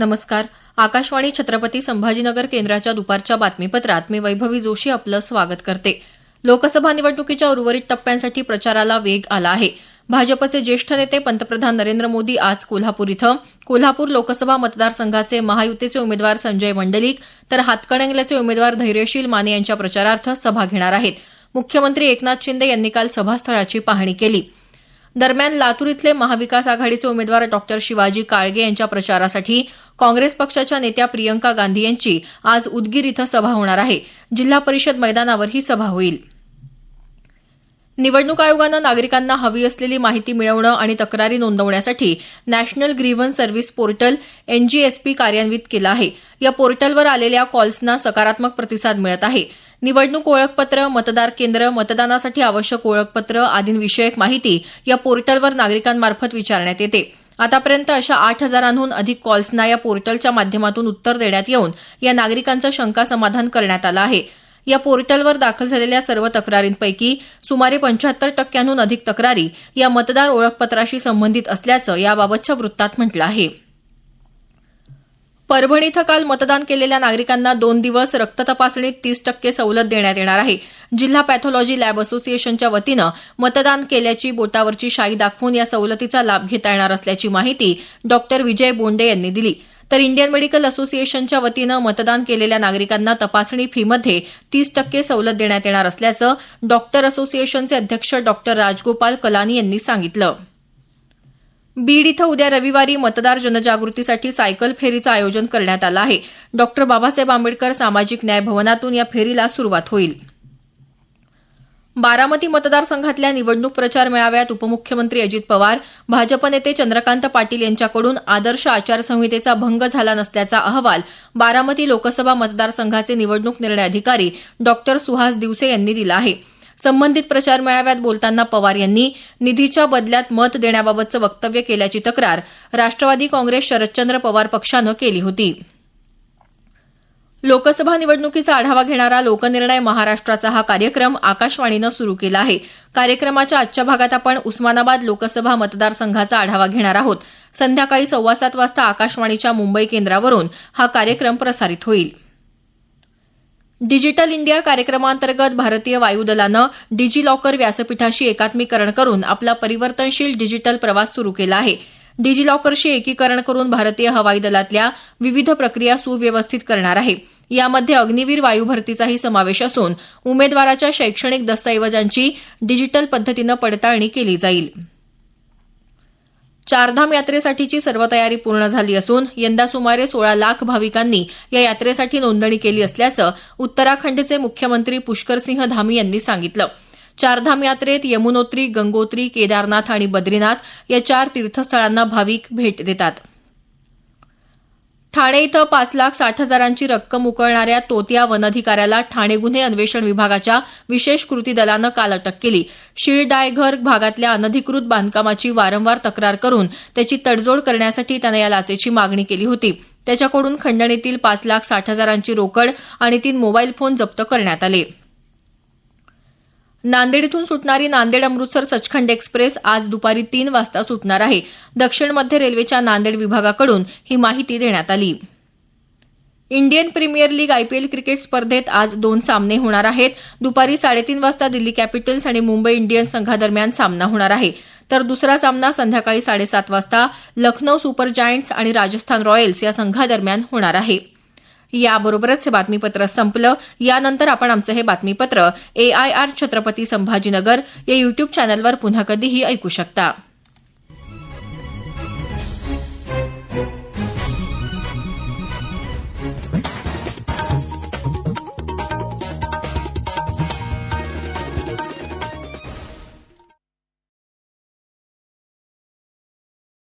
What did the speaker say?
नमस्कार. आकाशवाणी छत्रपती संभाजीनगर केंद्राच्या दुपारच्या बातमीपत्रात मी वैभवी जोशी आपलं स्वागत करते. लोकसभा निवडणुकीच्या उर्वरित टप्प्यांसाठी प्रचाराला वेग आला आहे. भाजपचे ज्येष्ठ नेते पंतप्रधान नरेंद्र मोदी आज कोल्हापूर इथं. कोल्हापूर लोकसभा मतदारसंघाचे महायुतीचे उमेदवार संजय मंडलिक तर हातकणंगल्याचे उमेदवार धैर्यशील माने यांच्या प्रचारार्थ सभा घेणार आहेत. मुख्यमंत्री एकनाथ शिंदे यांनी काल सभास्थळाची पाहणी केली. दरम्यान लातूर इथले महाविकास आघाडीचे उमेदवार डॉक्टर शिवाजी काळगे यांच्या प्रचारासाठी काँग्रेस पक्षाच्या नेत्या प्रियंका गांधी यांची आज उदगीर इथं सभा होणार आहे. जिल्हा परिषद मैदानावर ही सभा होईल. निवडणूक आयोगानं नागरिकांना हवी असलेली माहिती मिळवणं आणि तक्रारी नोंदवण्यासाठी national grievance service portal NGSP कार्यान्वित केलं आहे. या पोर्टलवर आलेल्या कॉल्सना सकारात्मक प्रतिसाद मिळत आहे. निवडणूक ओळखपत्र मतदार केंद्र मतदानासाठी आवश्यक ओळखपत्र आदींविषयक माहिती या पोर्टलवर नागरिकांमार्फत विचारण्यात येते. आतापर्यंत अशा आठ हजारांहून अधिक कॉल्सना या पोर्टलच्या माध्यमातून उत्तर देण्यात येऊन या नागरिकांचं शंका समाधान करण्यात आलं आहे. या पोर्टलवर दाखल झालेल्या सर्व तक्रारींपैकी सुमारे पंच्याहत्तर टक्क्यांहून अधिक तक्रारी या मतदार ओळखपत्राशी संबंधित असल्याचं याबाबतच्या वृत्तात म्हटलं आहे. परभणी इथं काल मतदान केलेल्या नागरिकांना दोन दिवस रक्त तपासणीत तीस टक्के सवलत देण्यात येणार आहे. जिल्हा पॅथॉलॉजी लॅब असोसिएशनच्या वतीनं मतदान केल्याची बोटावरची शाई दाखवून या सवलतीचा लाभ घेता येणार असल्याची माहिती डॉक्टर विजय बोंडे यांनी दिली. तर इंडियन मेडिकल असोसिएशनच्या वतीनं मतदान केलेल्या नागरिकांना तपासणी फीमध्ये तीस टक्के सवलत देण्यात येणार असल्याचं डॉक्टर असोसिएशनचे अध्यक्ष डॉक्टर राजगोपाल कलानी यांनी सांगितलं. बीड इथं उद्या रविवारी मतदार जनजागृतीसाठी सायकल फेरीचं आयोजन करण्यात आलं आहे. डॉक्टर बाबासाहेब आंबेडकर सामाजिक न्याय भवनातून या फेरीला सुरुवात होईल. बारामती मतदारसंघातल्या निवडणूक प्रचार मेळाव्यात उपमुख्यमंत्री अजित पवार भाजप नेते चंद्रकांत पाटील यांच्याकडून आदर्श आचारसंहितेचा भंग झाला नसल्याचा अहवाल बारामती लोकसभा मतदारसंघाचे निवडणूक निर्णय अधिकारी डॉक्टर सुहास दिवसे यांनी दिला आहे. संबंधित प्रचार मेळाव्यात बोलताना पवार यांनी निधीच्या बदल्यात मत देण्याबाबतचं वक्तव्य केल्याची तक्रार राष्ट्रवादी काँग्रेस शरदचंद्र पवार पक्षानं केली होती. लोकसभा निवडणुकीचा आढावा घेणारा लोकनिर्णय महाराष्ट्राचा हा कार्यक्रम आकाशवाणीनं सुरू केला आहे. कार्यक्रमाच्या आजच्या भागात आपण उस्मानाबाद लोकसभा मतदारसंघाचा आढावा घेणार आहोत. संध्याकाळी सव्वा सात वाजता आकाशवाणीच्या मुंबई केंद्रावरून हा कार्यक्रम प्रसारित होईल. डिजिटल इंडिया कार्यक्रमांतर्गत भारतीय वायुदलानं डिजी लॉकर व्यासपीठाशी एकात्मीकरण करून आपला परिवर्तनशील डिजिटल प्रवास सुरू केला आहे. डिजी लॉकरशी एकीकरण करून भारतीय हवाई दलातल्या विविध प्रक्रिया सुव्यवस्थित करणार आहे. यामध्ये अग्निवीर वायू भरतीचाही समावेश असून उमेदवाराच्या शैक्षणिक दस्तऐवजांची डिजिटल पद्धतीनं पडताळणी केली जाईल. चारधाम यात्रेसाठीची सर्व तयारी पूर्ण झाली असून यंदा सुमारे सोळा लाख भाविकांनी या यात्रेसाठी नोंदणी केली असल्याचं उत्तराखंडचे मुख्यमंत्री पुष्करसिंह धामी यांनी सांगितलं. चारधाम यात्रेत यमुनोत्री गंगोत्री केदारनाथ आणि बद्रीनाथ या चार तीर्थस्थळांना भाविक भेट देतात. ठाणे इथं पाच लाख साठ हजारांची रक्कम उकळणाऱ्या तोतिया वनधिकाऱ्याला ठाणे गुन्हे अन्वेषण विभागाच्या विशेष कृती दलानं काल अटक केली. शीळडायघर भागातल्या अनधिकृत बांधकामाची वारंवार तक्रार करून त्याची तडजोड करण्यासाठी त्यानं या लाचेची मागणी केली होती. त्याच्याकडून खंडणीतील पाच लाख साठ हजारांची रोकड आणि तीन मोबाईल फोन जप्त करण्यात आले. नांदेड इथून सुटणारी नांदेड अमृतसर सचखंड एक्सप्रेस आज दुपारी तीन वाजता सुटणार आहे. दक्षिण मध्य रेल्वेच्या नांदेड विभागाकडून ही माहिती देण्यात आली. Indian premier league IPL cricket स्पर्धेत आज दोन सामने होणार आहेत. दुपारी साडेतीन वाजता दिल्ली कॅपिटल्स आणि मुंबई इंडियन्स संघादरम्यान सामना होणार आहे. तर दुसरा सामना संध्याकाळी साडेसात वाजता लखनौ सुपर जायंट्स आणि राजस्थान रॉयल्स या संघादरम्यान होणार आहे. याबरोबरच हे बातमीपत्र संपलं. यानंतर आपण आमचं हे बातमीपत्र A I R Chhatrapati Sambhajinagar या युट्यूब चॅनलवर पुन्हा कधीही ऐकू शकता.